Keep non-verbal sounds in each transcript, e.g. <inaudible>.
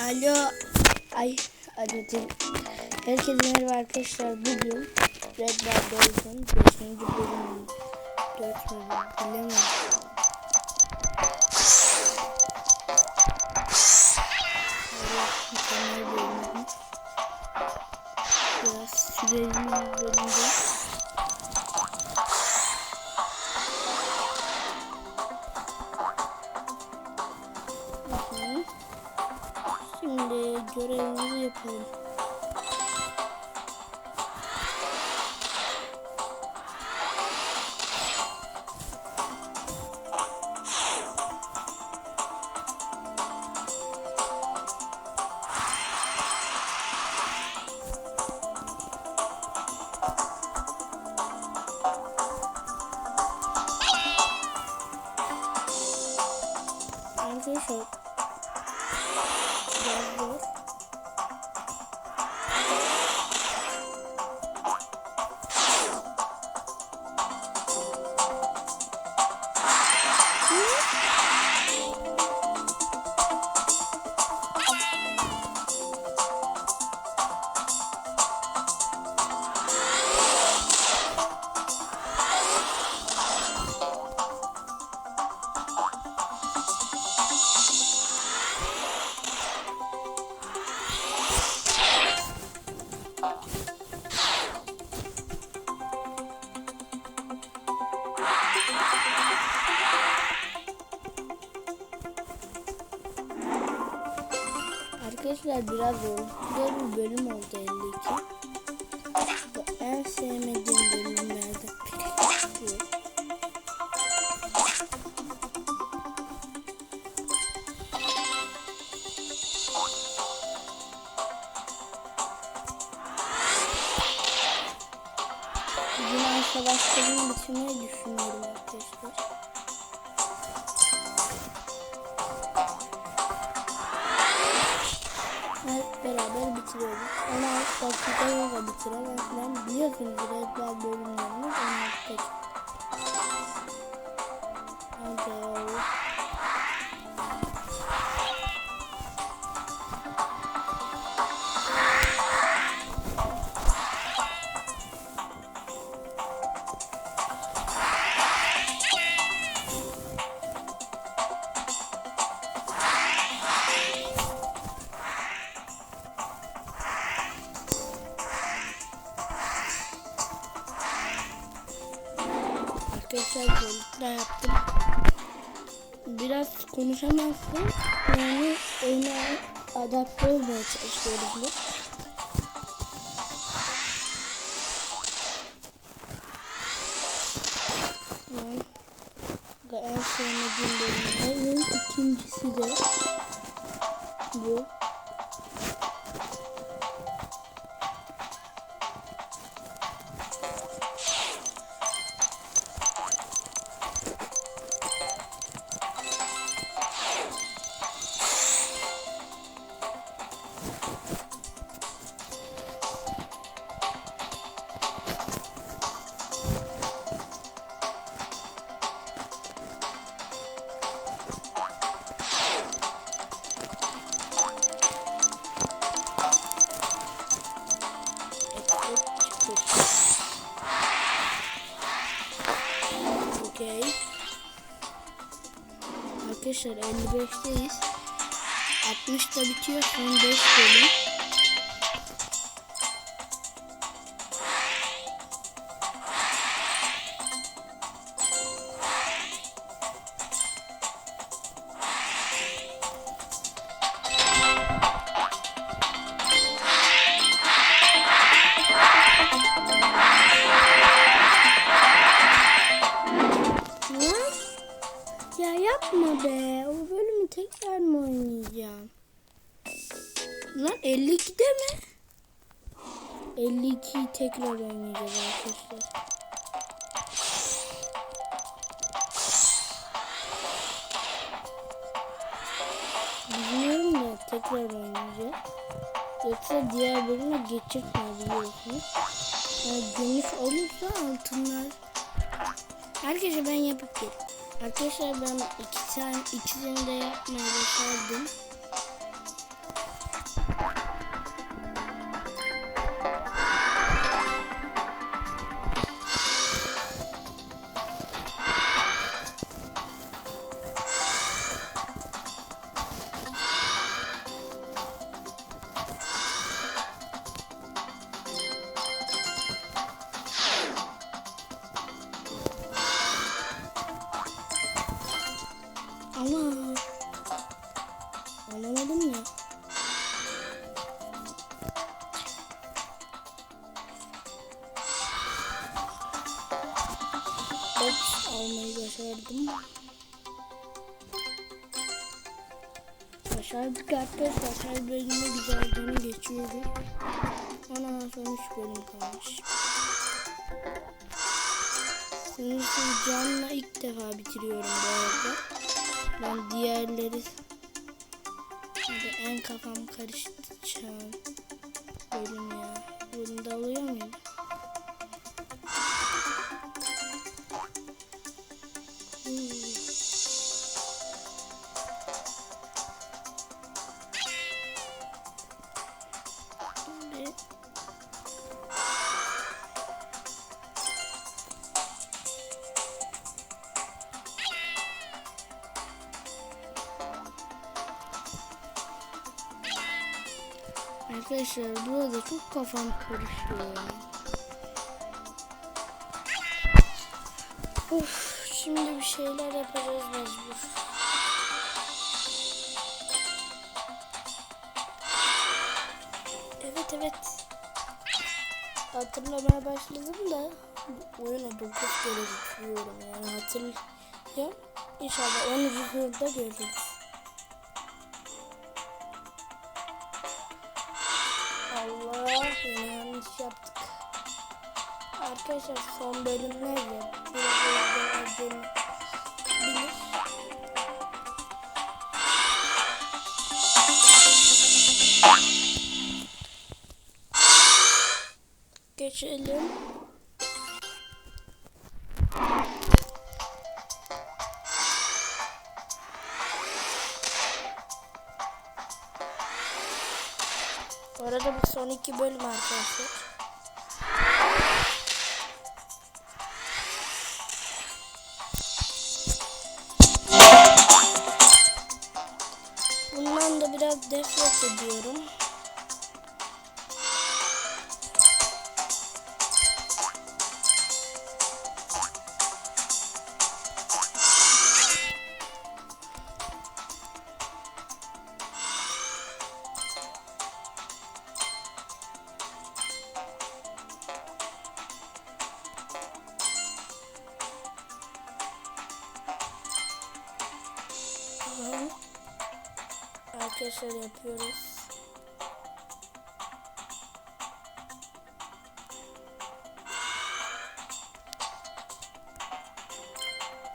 Alo. Ay alo değil. Herkese merhaba arkadaşlar. Bugün Red Dead Redemption 5. bölüm 4 bölüm bilemedim. En sevmediğim Hadi. Konuşamazsın. Yani oyuna adapte olmaya çalışıyorum bu. En sevmediğim bölümlerin ikincisi de bu. Arkadaşlar 55'teyiz. 60'da bitiyor. Son 5 bölüm. 52'de mi? 52'yi tekrar oynayacağız arkadaşlar. Bilmiyorum da tekrar oynayacağız. Yoksa diğer bölüme geçirtmiyor biliyorsunuz. Yani gümüş olursa altınlar Arkadaşlar ben yapıp geldim. Arkadaşlar ben iki tane ikisini de yapmaya başardım. Başardık arkadaşlar. Her bölümde güzelliğini geçiyoruz. Ondan sonra 3 bölüm kalmış. Sınırsız canla ilk defa bitiriyorum bu arada. Ben diğerleri Hadi en kafam karıştı çağın Arkadaşlar burada çok kafam karışıyor. Of, şimdi bir şeyler yapacağız mecbur. Evet evet. Hatırlamaya başladım da oyunu 9 kere bitiriyorum yani hatırlıyorum. İnşallah 10. turda görürüz. Arkadaşlar son bölümler özgürlüğünü bilir. Geçelim. Bu arada bu son iki bölüm arkadaşlar. Arkadaşlar yapıyoruz.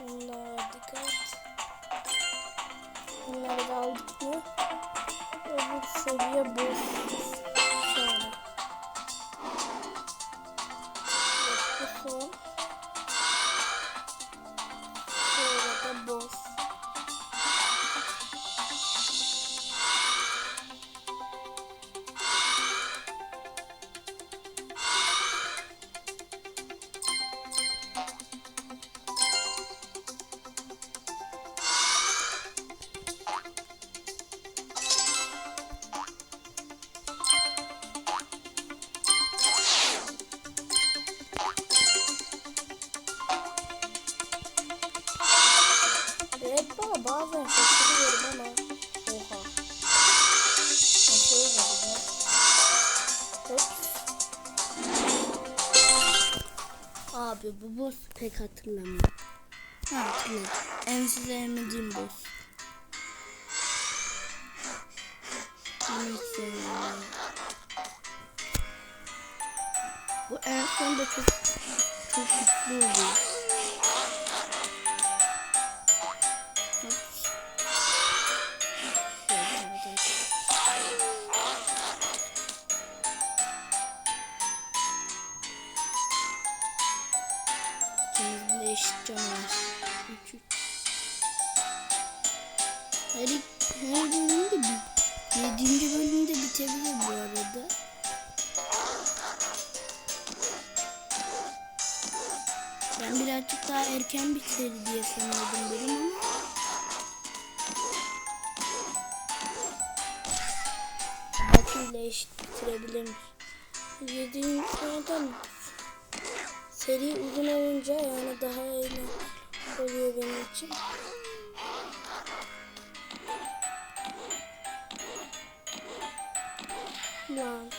Bunlara dikkat. Bunları da aldık mı? Öbür seviye bu. Şöyle. Evet, bu son. Bazen şaşırıyorum ama oha. Nasıl yapacağım? Hop. Abi bu boss pek hatırlamıyorum. Ha hatırladım. En boss. Bunu hiç sevmiyorum. Bu en sonunda çok çok güçlü oluyor. İkimizin de eşit canı var. Üç, üç. Her, her bölümde bir, yedinci bölümde bitebilir bu arada. Ben birazcık daha erken biter diye sanıyordum bölüm ama Bakiyle eşit bitirebilirmiş. Yediğim sıradan seri uzun olunca yani daha eğlenceli oluyor benim için. Lan.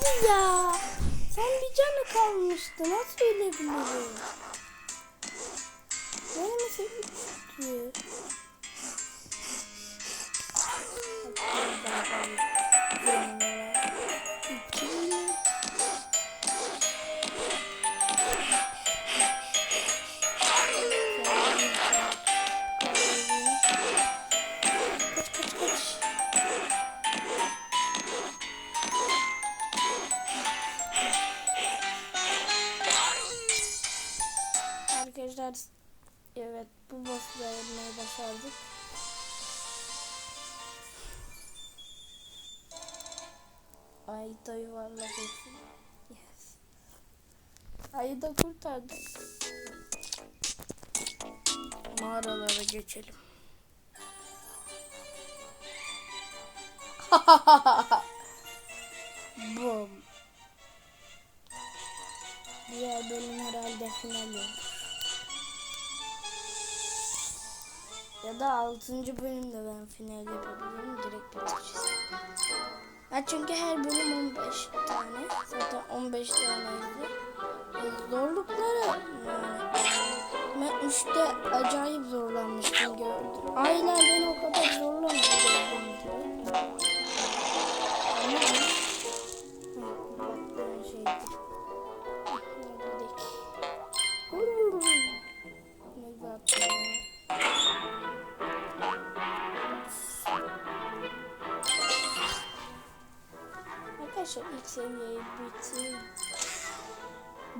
Abi ya. Sen bir canı kalmıştı. Nasıl ölebilirim? Benim ise üçtü. İki. Bu boss'u yapmayı başardık. Ayı da yuvarlak etsin. Yes. Ayı da kurtardık. Mağaralara geçelim. <laughs> Boom. Diğer bölüm herhalde final. Ya da 6. bölümde ben final yapabilirim. Direkt bitireceğiz. Ha çünkü her bölüm 15 tane. Zaten 15 taneydi. Zorlukları yani. Ben 3'te acayip zorlanmıştım gördüm. Aileler beni o kadar zorlamadı gördüğüm gibi. Ama Arkadaşlar ilk seviyeyi bitir.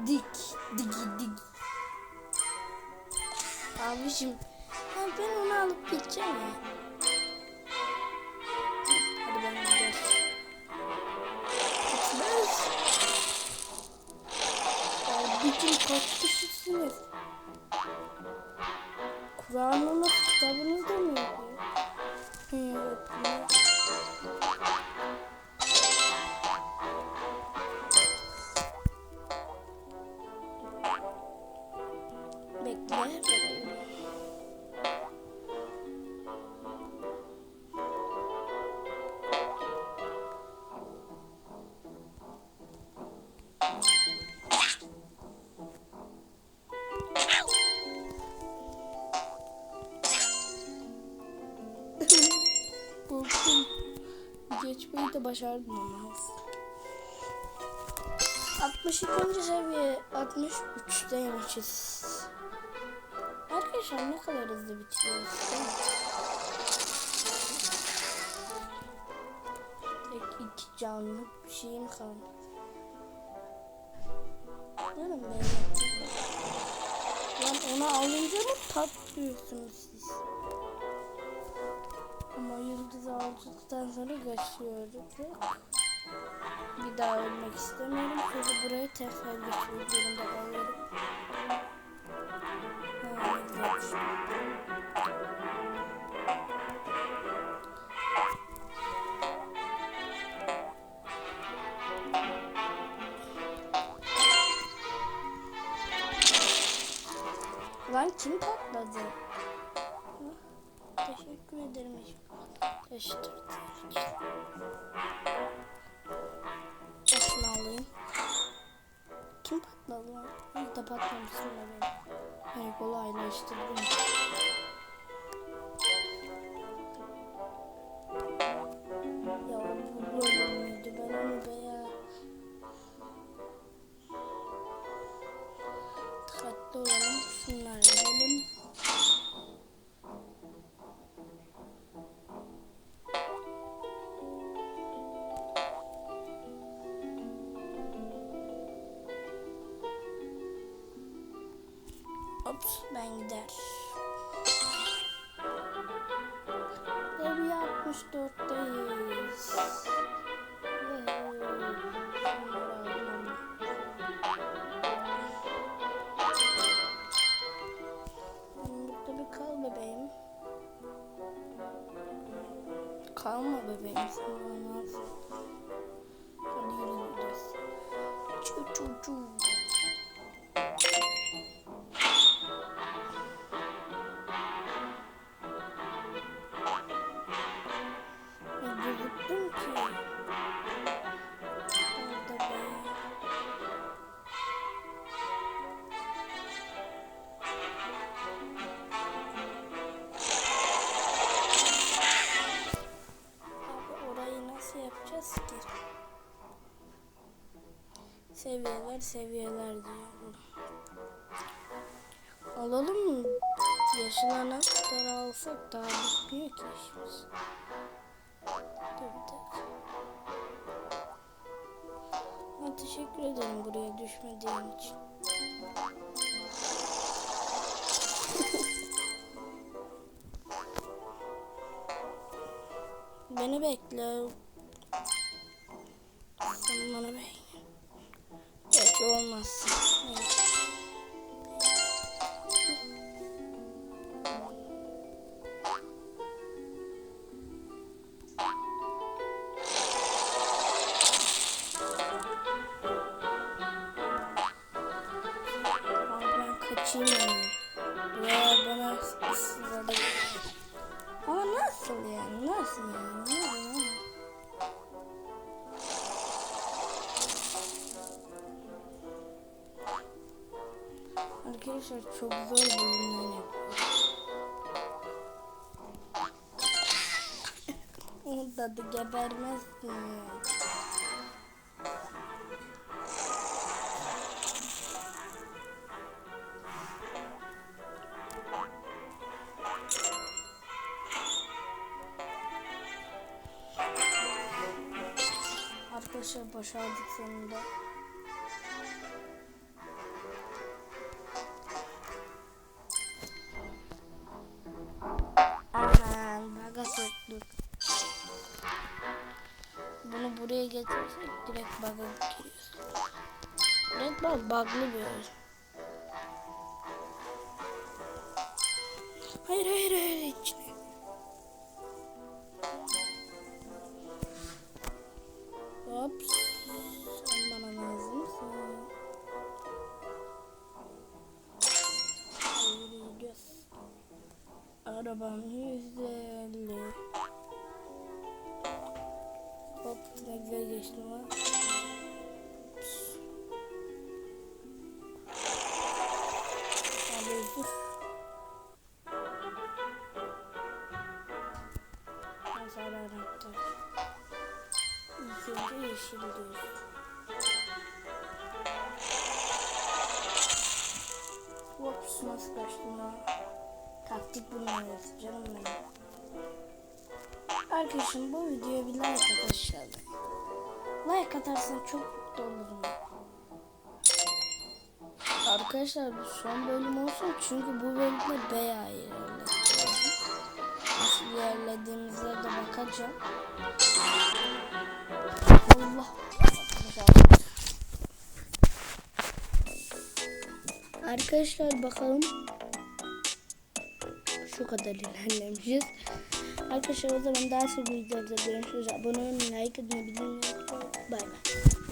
Dik, dik. Abicim, ya ben onu alıp gideceğim ya. Hadi ben gidelim. Gitmez. Kişisiniz? Kur'an'ınız kitabınızda De başardım ama. 62. seviye 63'teymişiz. Arkadaşlar ne kadar hızlı bitiriyoruz değil mi? Tek iki canlı bir şeyim kalmadı. Canım benim. Lan onu alınca mı patlıyorsunuz siz? Ama yıldız aldıktan sonra kaçıyoruz. Bir daha ölmek istemiyorum. Çünkü buraya tekrar geçmek zorunda kalıyorum. Lan kim patladı? Teşekkür ederim. Teşekkür Şunu alayım. Kim patladı? İlk de patlamışsın benim. Hani kolaylaştırdım. Evet ben gider. Evi 64'teyiz. Burada bir kal bebeğim. Kalma bebeğim sen bana. Hadi yürü gidiyoruz. Çu çu çu. Gözüktüm ki? Orada be. Abi orayı nasıl yapacağız ki? Seviyeler seviyeler diyor. Alalım mı? Yaşın anahtarı alsak daha bitmiyor ki işimiz. Buraya düşmediğin için. <laughs> Beni bekle. Sen bana bekle. Belki olmaz. Evet. Nasıl yani? Nasıl yani? Arkadaşlar çok zor bölümler yapıyoruz. O dadı gebermezsin Arkadaşlar başardık sonunda. Aman baga soktuk. Bunu buraya getirsek direkt baga giriyoruz. Direkt bak bug'lı bir. Hayır hayır hayır Arabam yüzde elli. Hop ne geçtim ha. Bulmalıyız canım benim. Arkadaşım bu videoya bir like at aşağıda. Like atarsan çok mutlu olurum. Arkadaşlar bu son bölüm olsun çünkü bu bölümde bayağı ilerleyeceğim. Nasıl ilerlediğimize de bakacağım. Allah. Arkadaşlar bakalım şu kadar ilerlemişiz. Arkadaşlar o zaman daha sonra videoda görüşürüz. Abone olmayı, like atmayı, bildirimleri açmayı. Bay bay.